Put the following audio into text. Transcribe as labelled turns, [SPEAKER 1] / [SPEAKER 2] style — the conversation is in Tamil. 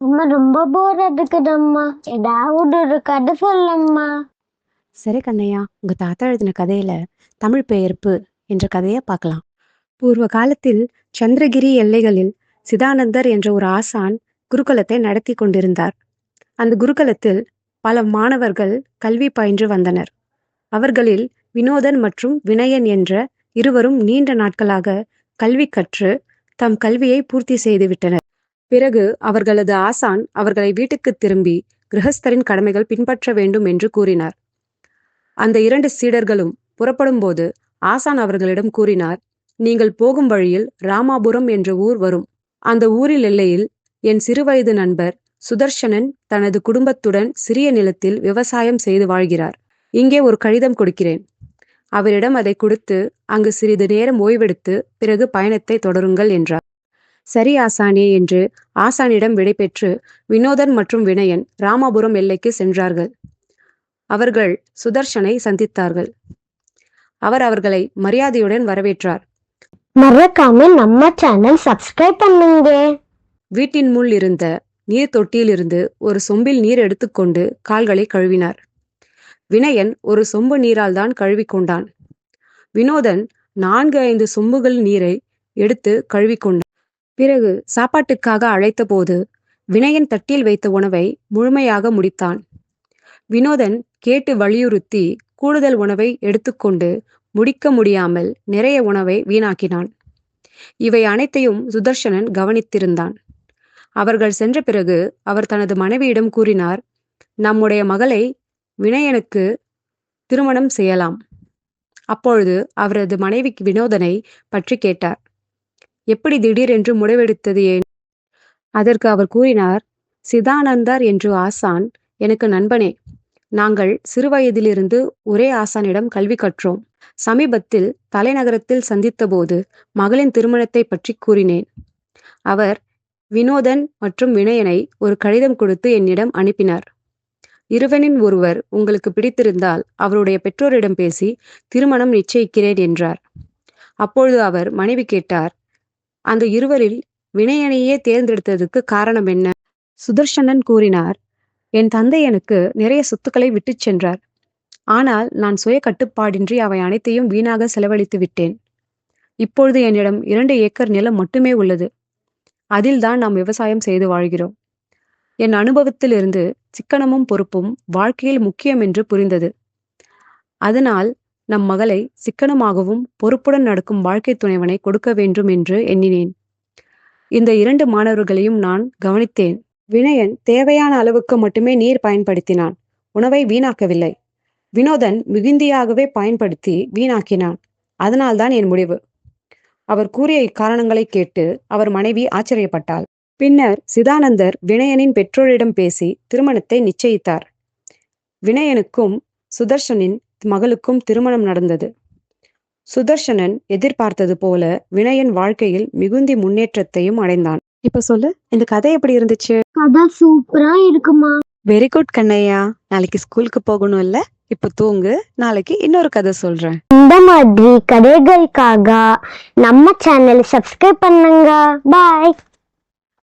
[SPEAKER 1] அம்மா ரொம்ப போர் அடிக்குதம்மா ஏதாவது ஒரு கதை சொல்லம்மா.
[SPEAKER 2] சரி கண்ணையா உங்க தாத்தா எழுதின கதையில தமிழ் பெயர்ப்பு என்ற கதையை பார்க்கலாம். பூர்வ காலத்தில் சந்திரகிரி எல்லைகளில் சிதானந்தர் என்ற ஒரு ஆசான் குருகுலத்தை நடத்தி கொண்டிருந்தார். அந்த குருகுலத்தில் பல மாணவர்கள் கல்வி பயின்று வந்தனர். அவர்களில் வினோதன் மற்றும் வினயன் என்ற இருவரும் நீண்ட நாட்களாக கல்வி கற்று தம் கல்வியை பூர்த்தி செய்துவிட்டனர் பிறகு அவர்களது ஆசான் அவர்களை வீட்டுக்கு திரும்பி கிரகஸ்தரின் கடமைகள் பின்பற்ற வேண்டும் என்று கூறினார். அந்த இரண்டு சீடர்களும் புறப்படும்போது ஆசான் அவர்களிடம் கூறினார் நீங்கள் போகும் வழியில் ராமாபுரம் என்ற ஊர் வரும். அந்த ஊரில் எல்லையில் என் சிறுவயது நண்பர் சுதர்ஷனன் தனது குடும்பத்துடன் சிறிய நிலத்தில் விவசாயம் செய்து வாழ்கிறார். இங்கே ஒரு கடிதம் கொடுக்கிறேன். அவரிடம் அதை கொடுத்து அங்கு சிறிது நேரம் ஓய்வெடுத்து பிறகு பயணத்தை தொடருங்கள் என்றார். சரி ஆசானே என்று ஆசானிடம் விடைபெற்று வினோதன் மற்றும் வினயன் ராமாபுரம் எல்லைக்கு சென்றார்கள். அவர்கள் சுதர்ஷனை சந்தித்தார்கள். அவர் அவர்களை மரியாதையுடன் வரவேற்றார்.
[SPEAKER 1] மறக்காம நம்ம சேனல் சப்ஸ்கிரைப் பண்ணுங்க.
[SPEAKER 2] வீட்டின் முள் இருந்த நீர் தொட்டியிலிருந்து ஒரு சொம்பில் நீர் எடுத்துக்கொண்டு கால்களை கழுவினார். வினயன் ஒரு சொம்பு நீரால் தான் கழுவிக்கொண்டான். வினோதன் நான்கு ஐந்து சொம்புகள் நீரை எடுத்து கழுவிக்கொண்டான். பிறகு சாப்பாட்டுக்காக அழைத்தபோது வினயன் தட்டில் வைத்த உணவை முழுமையாக முடித்தான். வினோதன் கேட்டு வலியுறுத்தி கூடுதல் உணவை எடுத்துக்கொண்டு முடிக்க முடியாமல் நிறைய உணவை வீணாக்கினான். இவை அனைத்தையும் சுதர்ஷனன் கவனித்திருந்தான். அவர்கள் சென்ற பிறகு அவர் தனது மனைவியிடம் கூறினார் நம்முடைய மகளை வினயனுக்கு திருமணம் செய்யலாம். அப்பொழுது அவரது மனைவி வினோதனை பற்றி கேட்டார். எப்படி திடீரென்று முடிவெடுத்தது ஏன்? அதற்கு அவர் கூறினார் சிதானந்தார் என்று ஆசான் எனக்கு நண்பனே நாங்கள் சிறுவயதிலிருந்து ஒரே ஆசானிடம் கல்வி கற்றோம். சமீபத்தில் தலைநகரத்தில் சந்தித்தபோது மகளின் திருமணத்தை பற்றி கூறினேன். அவர் வினோதன் மற்றும் வினயனை ஒரு கடிதம் கொடுத்து என்னிடம் அனுப்பினார். இருவனின் ஒருவர் உங்களுக்கு பிடித்திருந்தால் அவருடைய பெற்றோரிடம் பேசி திருமணம் நிச்சயிக்கிறேன் என்றார். அப்பொழுது அவர் மனைவி கேட்டார் அந்த இருவரில் வினயனையே தேர்ந்தெடுத்ததுக்கு காரணம் என்ன? சுதர்ஷனன் கூறினார் என் தந்தை எனக்கு நிறைய சொத்துக்களை விட்டுச் சென்றார். ஆனால் நான் சுய கட்டுப்பாடின்றி அவை அனைத்தையும் வீணாக செலவழித்து விட்டேன். இப்பொழுது என்னிடம் இரண்டு ஏக்கர் நிலம் மட்டுமே உள்ளது. அதில்தான் நாம் விவசாயம் செய்து வாழ்கிறோம். என் அனுபவத்திலிருந்து சிக்கனமும் பொறுப்பும் வாழ்க்கையில் முக்கியம் என்று புரிந்தது. அதனால் நம் மகளை சிக்கனமாகவும் பொறுப்புடன் நடக்கும் வாழ்க்கை துணைவனை கொடுக்க வேண்டும் என்று எண்ணினேன். இந்த இரண்டு மாணவர்களையும் நான் கவனித்தேன். வினயன் தேவையான அளவுக்கு மட்டுமே நீர் பயன்படுத்தினான். உணவை வீணாக்கவில்லை. வினோதன் மிகுந்தியாகவே பயன்படுத்தி வீணாக்கினான். அதனால்தான் என் முடிவு. அவர் கூறிய இக்காரணங்களை கேட்டு அவர் மனைவி ஆச்சரியப்பட்டாள். பின்னர் சிதானந்தர் வினயனின் பெற்றோரிடம் பேசி திருமணத்தை நிச்சயித்தார். வினயனுக்கும் சுதர்ஷனின் மகளுக்கும் திருமணம் நடந்தது. சுதர்ஷனன் எதிர்பார்த்தது போல வினயன் வாழ்க்கையில் மிகுந்தி முன்னேற்றத்தையும் அடைந்தான். இப்ப சொல்லு இந்த கதை எப்படி இருந்துச்சு?
[SPEAKER 1] கதை சூப்பரா இருக்குமா?
[SPEAKER 2] Very good Kannaiya. நாளைக்கு ஸ்கூலுக்கு போகணும் இல்ல? இப்ப தூங்கு நாளைக்கு இன்னொரு கதை சொல்றேன்.
[SPEAKER 1] இந்த மாதிரி கதைகளுக்காக நம்ம சேனல் சப்ஸ்கிரைப் பண்ணுங்க. பாய்